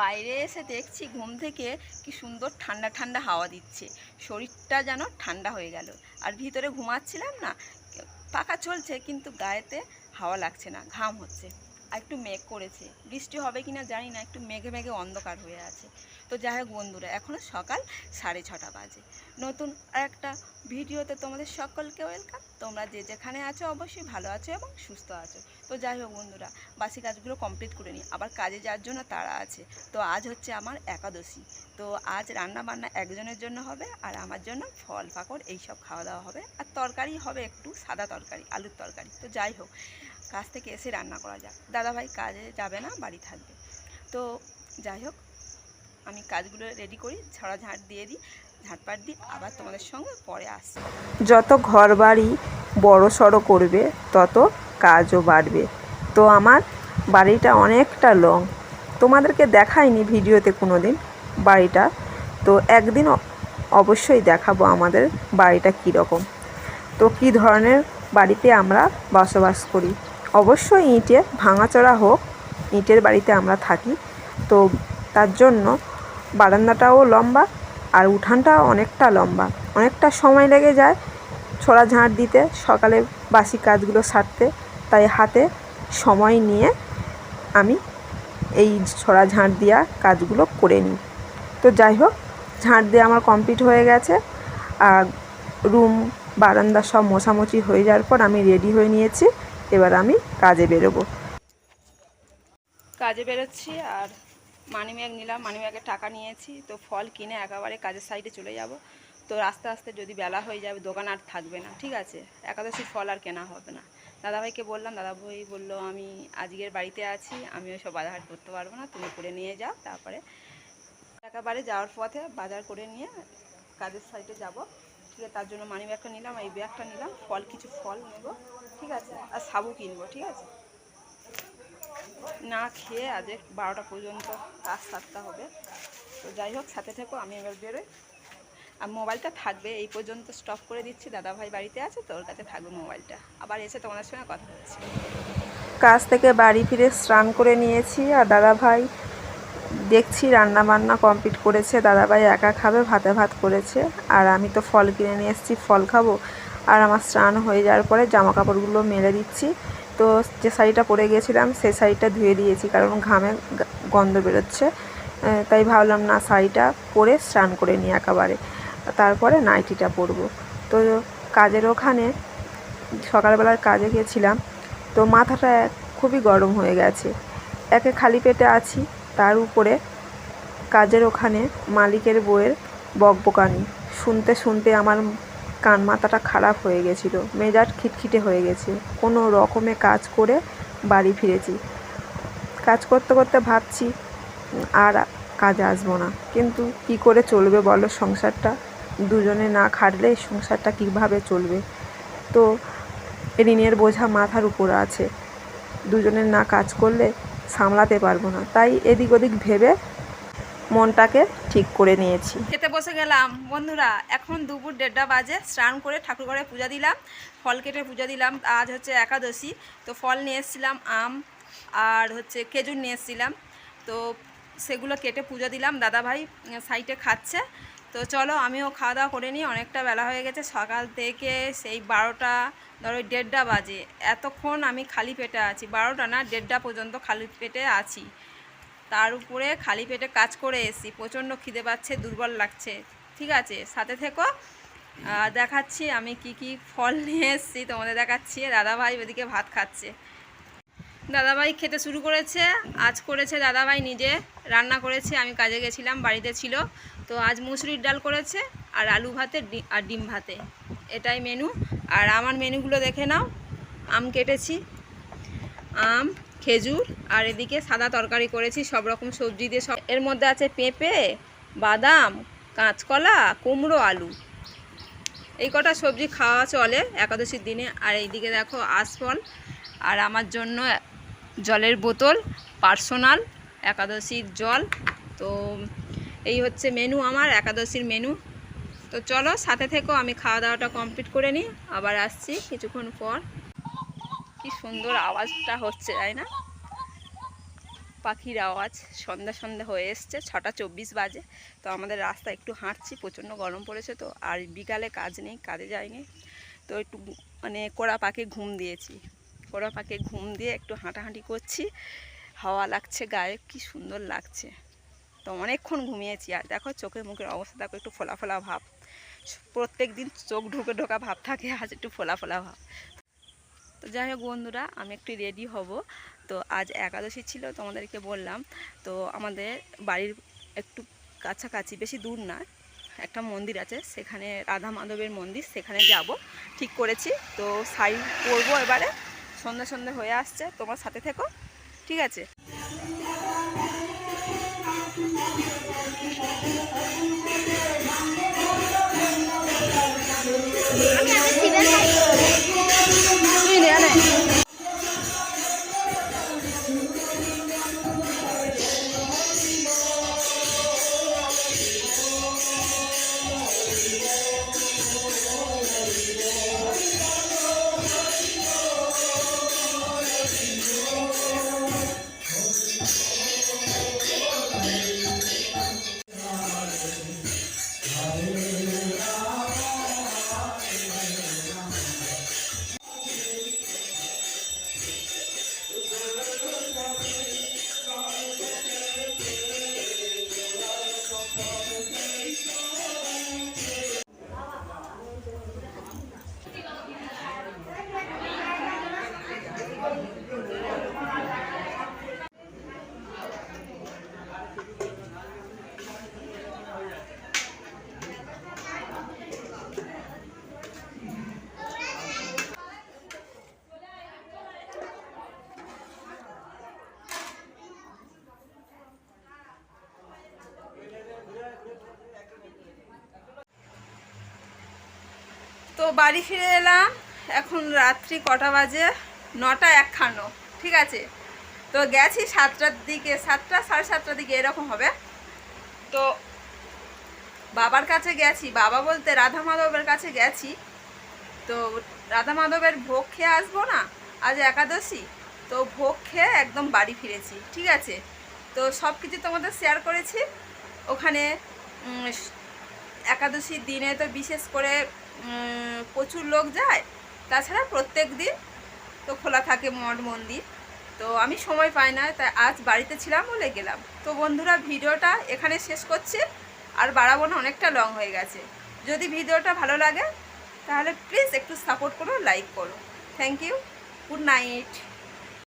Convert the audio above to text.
বাইরে এসে দেখছি ঘুম থেকে কি সুন্দর ঠান্ডা ঠান্ডা হাওয়া দিচ্ছে। শরীরটা যেন ঠান্ডা হয়ে গেল। আর ভিতরে ঘুমাচ্ছিলাম না, পাখা চলছে কিন্তু গায়েতে হাওয়া লাগছে না, ঘাম হচ্ছে। আর একটু মেঘ করেছে। বৃষ্টি হবে কি না জানি না, একটু মেঘে মেঘে অন্ধকার হয়ে আছে। তো যাই হোক বন্ধুরা এখনও সকাল সাড়ে ছটা বাজে। নতুন আর একটা ভিডিওতে তোমাদের সকলকে ওয়েলকাম তোমরা যে যেখানে আছো অবশ্যই ভালো আছো এবং সুস্থ আছো। তো যাই হোক বন্ধুরা, বাসি কাজগুলো কমপ্লিট করে নিই। আবার কাজে যাওয়ার জন্য তারা আছে। তো আজ হচ্ছে আমার একাদশী। তো আজ রান্না বান্না একজনের জন্য হবে আর আমার জন্য ফল পাকড় এইসব খাওয়া দাওয়া হবে। আর তরকারি হবে একটু সাদা তরকারি, আলুর তরকারি। তো যাই হোক কাজ থেকে এসে রান্না করা যাক। দাদাভাই কাজে যাবে না, বাড়ি থাকবে। তো যাই হোক, আমি কাজগুলো রেডি করি, ছড়া ঝাঁট দিয়ে দিই ঝাঁটপাট দিই, আবার তোমাদের সঙ্গে পরে আসছি। যত ঘর বাড়ি বড় সড়ো করবে, তত কাজও বাড়বে। তো আমার বাড়িটা অনেকটা লং তোমাদেরকে দেখাইনি ভিডিওতে কোনো দিন বাড়িটা। তো একদিন অবশ্যই দেখাবো আমাদের বাড়িটা কীরকম। তো কী ধরনের বাড়িতে আমরা বসবাস করি। অবশ্যই ইঁটে ভাঙাচড়া হোক, ইঁটের বাড়িতে আমরা থাকি। তো তার জন্য বারান্দাটাও লম্বা আর উঠানটাও অনেকটা লম্বা। অনেকটা সময় লেগে যায় ছোড়া ঝাঁট দিতে, সকালে বাসি কাজগুলো সারতে। তাই হাতে সময় নিয়ে আমি এই ছড়া ঝাঁট দেওয়া কাজগুলো করে নিই। তো যাই হোক, ঝাঁট দিয়ে আমার কমপ্লিট হয়ে গেছে। আর রুম, বারান্দা সব মোছামুছি হয়ে যাওয়ার পর আমি রেডি হয়ে নিয়েছি। এবার আমি কাজে বেরোবো। কাজে বেরোচ্ছি আর মানিব্যাগ নিলাম মানিব্যাগে টাকা নিয়েছি, তো ফল কিনে একেবারে কাজের সাইডে চলে যাব। তো আস্তে আস্তে যদি বেলা হয়ে যাবে, দোকান আর থাকবে না, ঠিক আছে? একাদশী ফল আর কেনা হবে না। দাদাভাইকে বললাম, দাদাভাই বলল, আমি আজকের বাড়িতে আছি আমি ওইসব বাজার হাট করতে পারব না, তুমি করে নিয়ে যাও, তারপরে একেবারে যাওয়ার পথে বাজার করে নিয়ে কাজের সাইডে যাব। ঠিক আছে, তার জন্য মানি ব্যাগটা নিলাম, এই ব্যাগটা নিলাম, ফল, কিছু ফল নেব। ঠিক আছে, আর সাবু কিনবো, ঠিক আছে? না খেয়ে আজ বারোটা পর্যন্ত কাজ সারতে হবে। তো যাই হোক, সাথে থেকো, আমি এবার বেরোই। আর মোবাইলটা থাকবে, এই পর্যন্ত স্টপ করে দিচ্ছি। দাদাভাই বাড়িতে আছে, তো ওর কাছে থাকবে মোবাইলটা। আবার এসে তোমাদের সঙ্গে কথা হচ্ছে। কাজ থেকে বাড়ি ফিরে স্নান করে নিয়েছি, আর দাদাভাই দেখছি রান্না বান্না কমপ্লিট করেছে। দাদাভাই একা খাবে, ভাতে ভাত করেছে। আর আমি তো ফল কিনে নিয়ে এসেছি, ফল খাব। আর আমার স্নান হয়ে যাওয়ার পরে জামা কাপড়গুলো মেলে দিচ্ছি। তো যে শাড়িটা পরে গিয়েছিলাম সেই শাড়িটা ধুয়ে দিয়েছি কারণ ঘামে গন্ধ বেরোচ্ছে। তাই ভাবলাম, না, শাড়িটা পরে স্নান করে নিই একেবারে। তারপরে নাইটিটা পরবো। তো কাজের ওখানে সকালবেলার কাজে গিয়েছিলাম, তো মাথাটা খুবই গরম হয়ে গেছে। একে খালি পেটে আছি, তার উপরে কাজের ওখানে মালিকের বউয়ের বকবকানি। শুনতে শুনতে আমার কান মাথাটা খারাপ হয়ে গেছিল। মেজাজ খিটখিটে হয়ে গেছে। কোনো রকমে কাজ করে বাড়ি ফিরেছি। কাজ করতে করতে ভাবছি, আর কাজে আসব না। কিন্তু কি করে চলবে বলো সংসারটা? দুজনে না খাটলে সংসারটা কীভাবে চলবে? তো ঋণের বোঝা মাথার উপর আছে। দুজনের না কাজ করলে সামলাতে পারব না। তাই এদিক ওদিক ভেবে মনটাকে ঠিক করে নিয়েছি। খেতে বসে গেলাম। বন্ধুরা এখন দুপুর দেড়টা বাজে। স্নান করে ঠাকুর ঘরে পূজা দিলাম। ফল কেটে পূজা দিলাম। আজ হচ্ছে একাদশী। তো ফল নিয়ে এসেছিলাম আম আর হচ্ছে খেজুর নিয়ে এসেছিলাম। তো সেগুলো কেটে পূজা দিলাম। দাদাভাই উম, সাইডে খাচ্ছে। তো চলো আমিও খাওয়া দাওয়া করে নিই। অনেকটা বেলা হয়ে গেছে সকাল থেকে সেই বারোটা ধরো দেড়টা বাজে। এতক্ষণ আমি খালি পেটে আছি। বারোটা না দেড়টা পর্যন্ত খালি পেটে আছি। তার উপরে খালি পেটে কাজ করে এসেছি। প্রচণ্ড খিদে পাচ্ছে, দুর্বল লাগছে। ঠিক আছে, সাথে থেকো। দেখাচ্ছি আমি কি কি ফল নিয়ে এসেছি, তোমাদের দেখাচ্ছি। দাদাভাই ওদিকে ভাত খাচ্ছে। দাদাভাই খেতে শুরু করেছে, আজ করেছে দাদাভাই নিজে, রান্না করেছে, আমি কাজে গেছিলাম, বাড়িতে ছিল। তো আজ মুসুরির ডাল করেছে আর আলু ভাতে আর ডিম ভাতে। এটাই মেনু আর আমার মেনুগুলো দেখে নাও। আম কেটেছি। আম খেজুর আর এদিকে সাদা তরকারি করেছি, সব রকম সবজি দিয়ে সব। এর মধ্যে আছে পেঁপে, বাদাম, কাঁচকলা, কুমড়ো, আলু। এই কটা সবজি খাওয়া চলে একাদশীর দিনে। আর এইদিকে দেখো আশফল আর আমার জন্য জলের বোতল, পার্সোনাল, একাদশীর জল। তো এই হচ্ছে মেনু আমার, একাদশীর মেনু। তো চলো সাথে থেকেও আমি খাওয়া দাওয়াটা কমপ্লিট করে নিই, আবার আসছি কিছুক্ষণ পর। কি সুন্দর আওয়াজটা হচ্ছে, তাই না? পাখির আওয়াজ সন্ধ্যা সন্ধ্যা হয়ে এসছে, ছটা চব্বিশ বাজে। তো আমাদের রাস্তা একটু হাঁটছি, প্রচণ্ড গরম পড়েছে তো, আর বিকালে কাজ নেই, কাজে যায়নি তো একটু মানে কোড়া পাকে ঘুম দিয়েছি। কোড়া পাকে ঘুম দিয়ে একটু হাঁটাহাঁটি করছি। হাওয়া লাগছে গায়ে, কি সুন্দর লাগছে। তো অনেকক্ষণ ঘুমিয়েছি, আর দেখো চোখের মুখের অবস্থা, দেখো একটু ফোলা ফোলা ভাব। প্রত্যেক দিন চোখ ঢুকে ঢোকা ভাব থাকে, আজ একটু ফোলা ফোলা ভাব। তো যাই হোক বন্ধুরা, আমি একটু রেডি হব। তো আজ একাদশী ছিল, তোমাদেরকে বললাম। তো আমাদের বাড়ির একটু কাছাকাছি, বেশি দূর না, একটা মন্দির আছে, সেখানে রাধা মাধবের মন্দির, সেখানে যাব। ঠিক করেছি। তো শাড়ি পরবো এবারে, সন্ধ্যা সন্ধ্যা হয়ে আসছে, তোমার সাথে থেকো। ঠিক আছে? তুই বাড়ি ফিরে এলাম। এখন রাত্রি কটা বাজে? নটা একখানো ঠিক আছে? তো গেছি সাতটার দিকে, সাতটা, সাড়ে সাতটার দিকে, এরকম হবে। তো বাবার কাছে গেছি। বাবা বলতে রাধা মাধবের কাছে গেছি। তো রাধা মাধবের ভোগ খেয়ে আসব না? আজ একাদশী। তো ভোগ খেয়ে একদম বাড়ি ফিরেছি। ঠিক আছে? তো সব কিছু তোমাদের শেয়ার করেছি। ওখানে একাদশীর দিনে তো বিশেষ করে প্রচুর লোক যায়। তাছাড়া প্রত্যেক দিন তো খোলা থাকে মঠ, মন্দির। তো আমি সময় পাই না, তাই আজ বাড়িতে ছিলাম বলে গেলাম। তো বন্ধুরা, ভিডিওটা এখানে শেষ করছে। আর বাড়াবো না, অনেকটা লং হয়ে গেছে। যদি ভিডিওটা ভালো লাগে, তাহলে প্লিজ একটু সাপোর্ট করো লাইক করো। Thank you good night